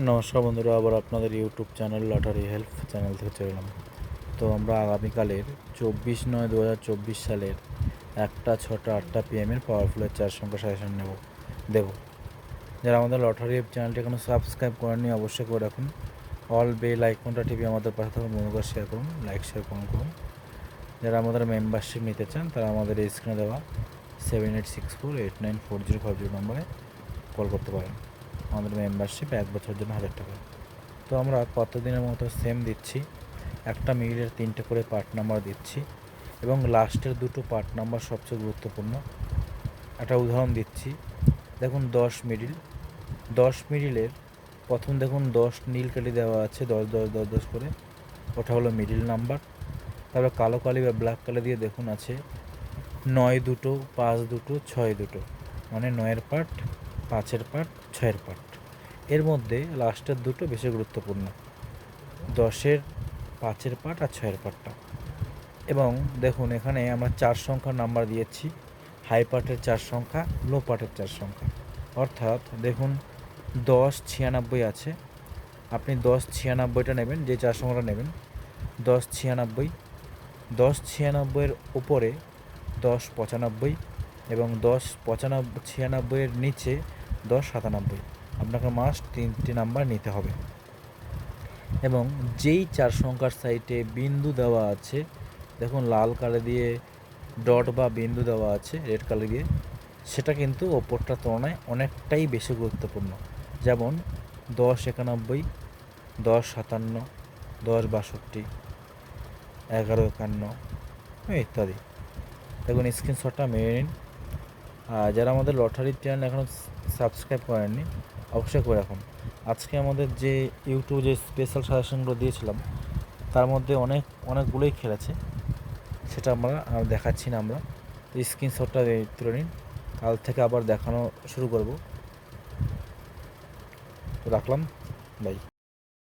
নমস্কার বন্ধুরা, আবার আপনাদের YouTube channel lottery help channel থেকে চলে এলাম। তো আমরা আগামীকালের চব্বিশ নয় দু হাজার চব্বিশ সালের একটা ছটা আটটা পিএমের পাওয়ারফুলের চার সংখ্যা সাজেশন নেব, দেব। যারা আমাদের লটারি হেল্প চ্যানেলটি এখনও সাবস্ক্রাইব করেননি, অবশ্যই করে রাখুন। অল বেল আইকনটা টিভি আমাদের পাশে থাকুন, বন্ধুদের শেয়ার করুন লাইক শেয়ার করুন করুন। যারা আমাদের মেম্বারশিপ নিতে চান, তারা আমাদের এই স্ক্রিনে দেওয়া seven eight six four eight nine four zero five zero নম্বরে কল করতে পারেন। আমাদের মেম্বারশিপ এক বছরের জন্য হাজার টাকা। তো আমরা কতদিনের মতো সেম দিচ্ছি? একটা মিডিলের তিনটে করে পার্ট নাম্বার দিচ্ছি এবং লাস্টের দুটো পার্ট নাম্বার সবচেয়ে গুরুত্বপূর্ণ। একটা উদাহরণ দিচ্ছি। দেখুন দশ মিডিল। দশ মিডিলের প্রথম দেখুন দশ নীল কালি দেওয়া আছে, দশ দশ দশ দশ করে। ওটা হলো মিডিল নাম্বার। তারপর কালো কালি বা ব্ল্যাক কালি দিয়ে দেখুন আছে নয় দুটো, পাঁচ দুটো, ছয় দুটো। মানে নয়ের পার্ট পাঁচের পার্ট ছয়ের পার্ট এর মধ্যে লাস্টের দুটো বেশি গুরুত্বপূর্ণ। দশের, পাঁচের পার্ট আর ছয়ের পার্টটা এবং দেখুন, এখানে আমরা চার সংখ্যার নাম্বার দিয়েছি। হাই পার্টের চার সংখ্যা, লো পার্টের চার সংখ্যা। অর্থাৎ দেখুন, দশ ছিয়ানব্বই আছে। আপনি দশ ছিয়ানব্বইটা নেবেন, যে চার সংখ্যাটা নেবেন। দশ ছিয়ানব্বই, দশ ছিয়ানব্বইয়ের উপরে দশ পঁচানব্বই এবং দশ পঁচানব্বই ছিয়ানব্বইয়ের নিচে দশ সাতানব্বই। আপনাকে মাস্ট তিনটি নাম্বার নিতে হবে। এবং যেই চার সংখ্যার সাইটে বিন্দু দেওয়া আছে, দেখুন লাল কালে দিয়ে ডট বা বিন্দু দেওয়া আছে রেড কালে দিয়ে, সেটা কিন্তু ওপরটার তুলনায় অনেকটাই বেশি গুরুত্বপূর্ণ। যেমন দশ একানব্বই, দশ সাতান্ন, দশ বাষট্টি, এগারো একান্ন ইত্যাদি। দেখুন স্ক্রিনশটটা মেরে নিন। আর যারা আমাদের লটারির চ্যানেল এখনও সাবস্ক্রাইব করেননি, অবশ্যই করে রাখুন। আজকে আমাদের যে ইউটিউব যে স্পেশাল সাজেশনগুলো দিয়েছিলাম, তার মধ্যে অনেক, অনেকগুলোই খেলেছে। সেটা আমরা দেখাচ্ছি না আমরা। তো স্ক্রিনশটটা তুলে নিন। কাল থেকে আবার দেখানো শুরু করব। তো রাখলাম। বাই